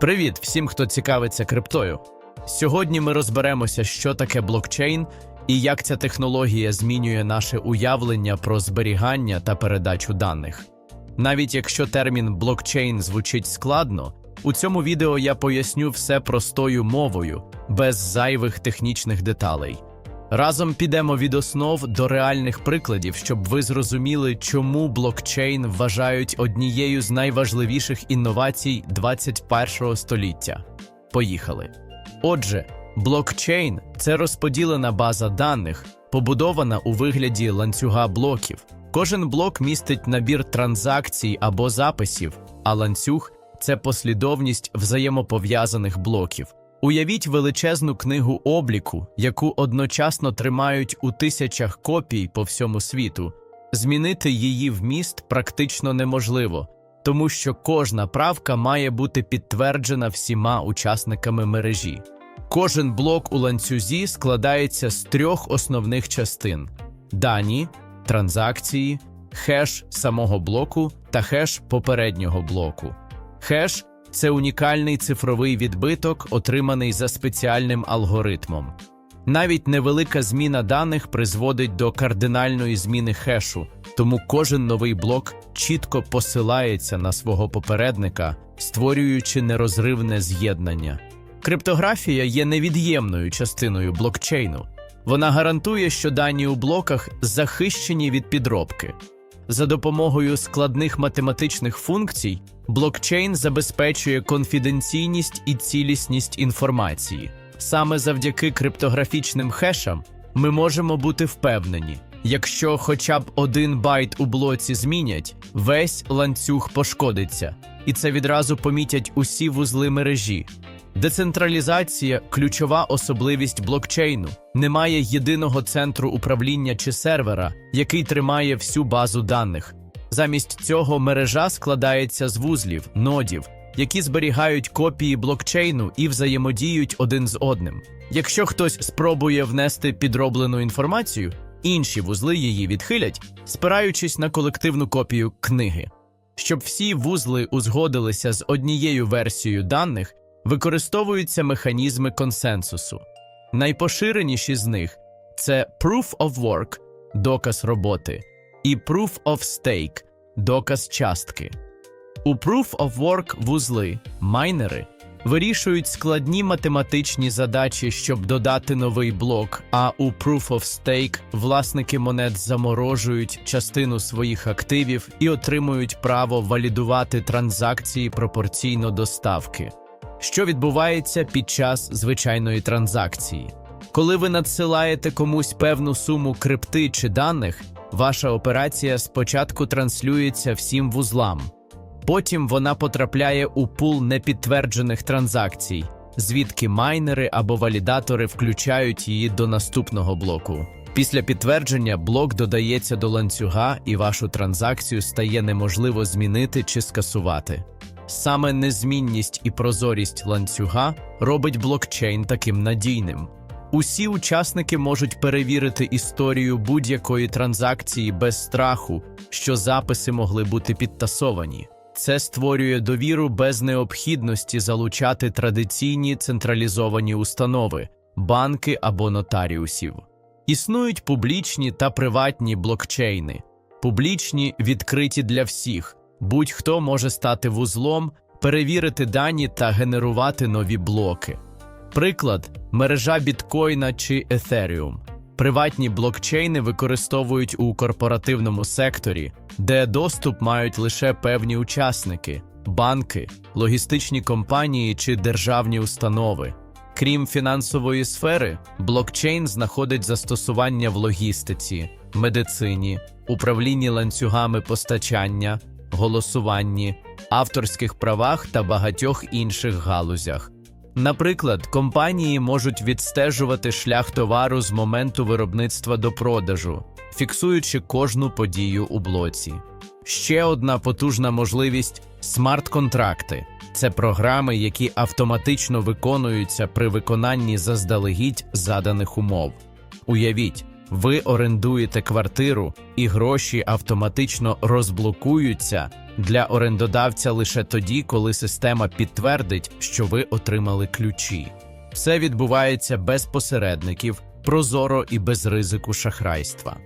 Привіт всім, хто цікавиться криптою. Сьогодні ми розберемося, що таке блокчейн і як ця технологія змінює наше уявлення про зберігання та передачу даних. Навіть якщо термін блокчейн звучить складно, у цьому відео я поясню все простою мовою, без зайвих технічних деталей. Разом підемо від основ до реальних прикладів, щоб ви зрозуміли, чому блокчейн вважають однією з найважливіших інновацій 21 століття. Поїхали. Отже, блокчейн це розподілена база даних, побудована у вигляді ланцюга блоків. Кожен блок містить набір транзакцій або записів, а ланцюг це послідовність взаємопов'язаних блоків. Уявіть величезну книгу обліку, яку одночасно тримають у тисячах копій по всьому світу. Змінити її вміст практично неможливо, тому що кожна правка має бути підтверджена всіма учасниками мережі. Кожен блок у ланцюзі складається з трьох основних частин: дані, транзакції, хеш самого блоку та хеш попереднього блоку. Хеш це унікальний цифровий відбиток, отриманий за спеціальним алгоритмом. Навіть невелика зміна даних призводить до кардинальної зміни хешу, тому кожен новий блок чітко посилається на свого попередника, створюючи нерозривне з'єднання. Криптографія є невід'ємною частиною блокчейну. Вона гарантує, що дані у блоках захищені від підробки. За допомогою складних математичних функцій блокчейн забезпечує конфіденційність і цілісність інформації. Саме завдяки криптографічним хешам ми можемо бути впевнені, якщо хоча б один байт у блоці змінять, весь ланцюг пошкодиться, і це відразу помітять усі вузли мережі. Децентралізація ключова особливість блокчейну. Немає єдиного центру управління чи сервера, який тримає всю базу даних. Замість цього мережа складається з вузлів, нодів, які зберігають копії блокчейну і взаємодіють один з одним. Якщо хтось спробує внести підроблену інформацію, інші вузли її відхилять, спираючись на колективну копію книги. Щоб всі вузли узгодилися з однією версією даних, використовуються механізми консенсусу. Найпоширеніші з них це Proof of Work – доказ роботи, і Proof of Stake – доказ частки. У Proof of Work вузли, майнери, вирішують складні математичні задачі, щоб додати новий блок, а у Proof of Stake власники монет заморожують частину своїх активів і отримують право валідувати транзакції пропорційно до ставки. Що відбувається під час звичайної транзакції? Коли ви надсилаєте комусь певну суму крипти чи даних, ваша операція спочатку транслюється всім вузлам. Потім вона потрапляє у пул непідтверджених транзакцій, звідки майнери або валідатори включають її до наступного блоку. Після підтвердження блок додається до ланцюга, і вашу транзакцію стає неможливо змінити чи скасувати. Саме незмінність і прозорість ланцюга робить блокчейн таким надійним. Усі учасники можуть перевірити історію будь-якої транзакції без страху, що записи могли бути підтасовані. Це створює довіру без необхідності залучати традиційні централізовані установи, банки або нотаріусів. Існують публічні та приватні блокчейни. Публічні відкриті для всіх. Будь-хто може стати вузлом, перевірити дані та генерувати нові блоки. Приклад мережа біткоїна чи Ethereum. Приватні блокчейни використовують у корпоративному секторі, де доступ мають лише певні учасники, банки, логістичні компанії чи державні установи. Крім фінансової сфери, блокчейн знаходить застосування в логістиці, медицині, управлінні ланцюгами постачання, голосуванні, авторських правах та багатьох інших галузях. Наприклад, компанії можуть відстежувати шлях товару з моменту виробництва до продажу, фіксуючи кожну подію у блоці. Ще одна потужна можливість смарт-контракти це програми, які автоматично виконуються при виконанні заздалегідь заданих умов. Уявіть, ви орендуєте квартиру, і гроші автоматично розблокуються, для орендодавця лише тоді, коли система підтвердить, що ви отримали ключі. Все відбувається без посередників, прозоро і без ризику шахрайства.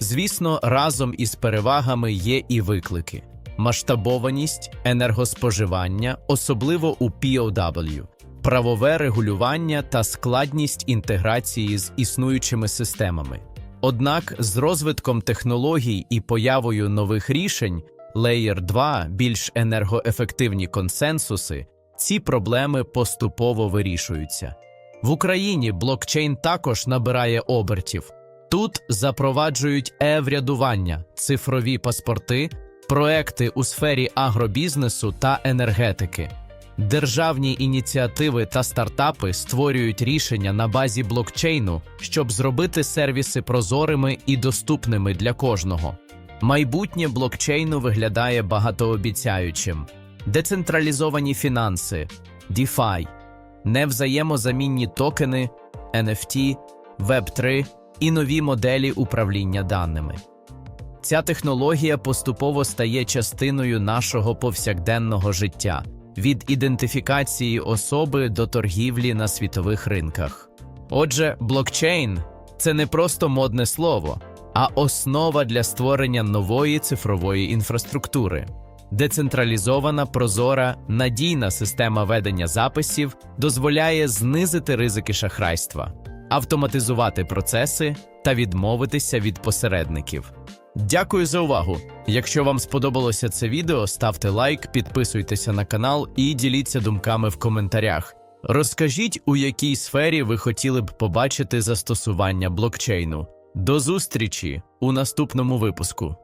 Звісно, разом із перевагами є і виклики: масштабованість, енергоспоживання, особливо у POW, правове регулювання та складність інтеграції з існуючими системами. Однак з розвитком технологій і появою нових рішень Layer 2 більш енергоефективні консенсуси, ці проблеми поступово вирішуються. В Україні блокчейн також набирає обертів. Тут запроваджують е-врядування, цифрові паспорти, проекти у сфері агробізнесу та енергетики. Державні ініціативи та стартапи створюють рішення на базі блокчейну, щоб зробити сервіси прозорими і доступними для кожного. Майбутнє блокчейну виглядає багатообіцяючим. Децентралізовані фінанси, DeFi, невзаємозамінні токени, NFT, Web3 і нові моделі управління даними. Ця технологія поступово стає частиною нашого повсякденного життя від ідентифікації особи до торгівлі на світових ринках. Отже, блокчейн це не просто модне слово, а основа для створення нової цифрової інфраструктури. Децентралізована, прозора, надійна система ведення записів дозволяє знизити ризики шахрайства, автоматизувати процеси та відмовитися від посередників. Дякую за увагу! Якщо вам сподобалося це відео, ставте лайк, підписуйтеся на канал і діліться думками в коментарях. Розкажіть, у якій сфері ви хотіли б побачити застосування блокчейну. До зустрічі у наступному випуску.